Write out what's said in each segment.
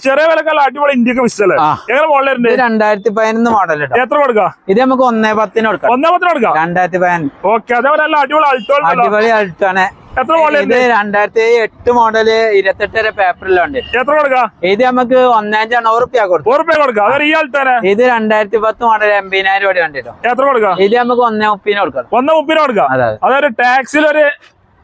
ചെറിയ വിലക്കല്ല അടിപൊളി ഇന്ത്യയ്ക്ക് വിസല്ലേ ആ. എങ്ങനെ മോളിലുണ്ട് ഇത് രണ്ടായിരത്തി പതിനൊന്ന് മോഡൽ എത്ര കൊടുക്കാം? ഇത് നമുക്ക് ഒന്നേ പത്തിന് കൊടുക്കാം. ഒന്നേ പത്തിന് കൊടുക്കാം? രണ്ടായിരത്തി പതിനൊന്ന് ഓക്കെ അതേപോലെ അടിപൊളി അൾട്ടോ അടിപൊളി അൾട്ടാണ് എത്ര മോഡൽ രണ്ടായിരത്തി എട്ട് മോഡൽ ഇരുപത്തെട്ടര പേപ്പറിലുണ്ട് എത്ര കൊടുക്കാം? ഇത് നമുക്ക് ഒന്നേഞ്ച് എണ്ണൂറ് റുപ്യ കൊടുക്കും. റുപ്യ കൊടുക്കാം? ഇത് രണ്ടായിരത്തി പത്ത് മോഡൽ എൺപതിനായിരം രൂപ കണ്ടിട്ടോ എത്ര കൊടുക്കാം? ഇത് നമുക്ക് ഒന്നേ മുപ്പതിന് കൊടുക്കാം. ഒന്നേ മുപ്പിന് കൊടുക്കാം? അതെ അതെ. അതൊരു ടാക്സിൽ ഒരു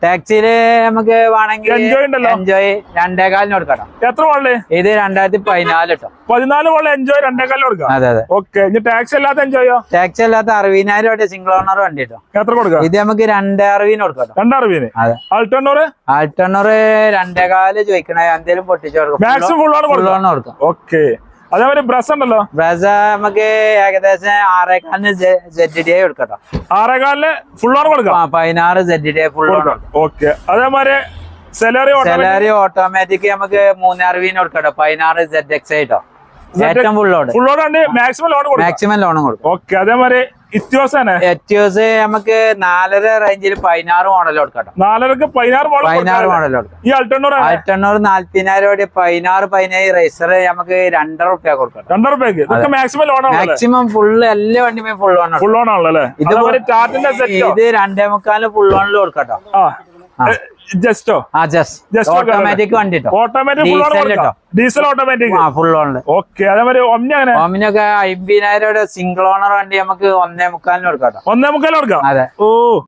ടാക്സിയിൽ നമുക്ക് വേണമെങ്കിൽ എൻജോയ് ഉണ്ടല്ലോ. എൻജോയ് രണ്ടേകാലിന് കൊടുക്കണം എത്ര വള്ളേ? ഇത് രണ്ടായിരത്തി പതിനാല് കേട്ടോ. പതിനാല് വള്ള എൻജോയ് രണ്ടേകാലിന് കൊടുക്കാം. അതെ അതെ. ഓക്കെ ഇനി ടാക്സി അല്ലാത്ത എൻജോയോ ടാക്സി അല്ലാത്ത അറുപതിനായിരം രൂപ സിംഗിൾ ഓണർ വണ്ടി കേട്ടോ. എത്ര കൊടുക്കാം? ഇത് നമുക്ക് രണ്ടേ അറുപതിന് രണ്ടേ രണ്ടറുപതിന് അതെ. അൾട്ടണ്ണൂറ് ആൾട്ടണ്ണൂറ് രണ്ടേകാൽ ചോദിക്കണേ എന്തേലും പൊട്ടിച്ചു കൊടുക്കും. ഫുൾ കൊടുക്കാം. ഓണർ കൊടുക്കാം. ഓക്കെ അതേപോലെ ബ്രസ് ഉണ്ടല്ലോ. ബ്രസ നമുക്ക് ഏകദേശം ആറേക്കാലിന് സെഡ് ഡി കൊടുക്കട്ടോ ആറേകാലിന് ഫുൾ കൊടുക്കാം? പതിനാറ് സെഡ് ഡി ഫുൾ ഓക്കെ. അതേമാതിരി സെലറി സാലറി ഓട്ടോമാറ്റിക് നമുക്ക് മൂന്നറുപതിന് കൊടുക്കട്ടോ പതിനാറ് സെഡ് എക്സ് ആയിട്ടോ ഏറ്റവും full load full load maximum loan കൊടുക്കാം. മാക്സിമം ലോണും കൊടുക്കും. ഓക്കെ അതേമാതിരി എറ്റിയോസ് നമുക്ക് നാലര റേഞ്ചിൽ പതിനാറ് മോഡൽ കൊടുക്കട്ടോ. നാലരക്ക് പതിനാറ് പതിനാറ് മോഡൽ കൊടുക്കാം. ഈ അൾട്ടണ്ണൂർ ആയിരത്തെണ്ണൂറ് നാല്പതിനായിരം കോടി പതിനാറ് പതിനേഴ് റേസർ നമുക്ക് രണ്ടര റുപ്യ കൊടുക്കാം. രണ്ടര റുപ്യക്ക്? മാക്സിമം ലോൺ മാക്സിമം ഫുള്ള് എല്ലാ വണ്ടിയും ഫുൾ ഓൺ ഫുൾ ലോൺ ആണല്ലോ ഇത് ഇത് രണ്ടേ മുക്കാലും ഫുൾ ഓണിൽ കൊടുക്കട്ടോ. ജസ്റ്റോ ആ ജസ്റ്റ് ഓട്ടോമാറ്റിക് വണ്ടി ഓട്ടോമാറ്റിക് ഡീസൽ ഓട്ടോമാറ്റിക് ഫുൾ ഓണിൽ ഓക്കെ അതേമാതിരി ഒമ്നി ഓമിനൊക്കെ അമ്പതിനായിരം സിംഗിൾ ഓണർ വണ്ടി നമുക്ക് ഒന്നേ മുക്കാലിന് കൊടുക്കാം ഒന്നേ മുക്കാലിന് കൊടുക്കാം? അതെ. ഓ.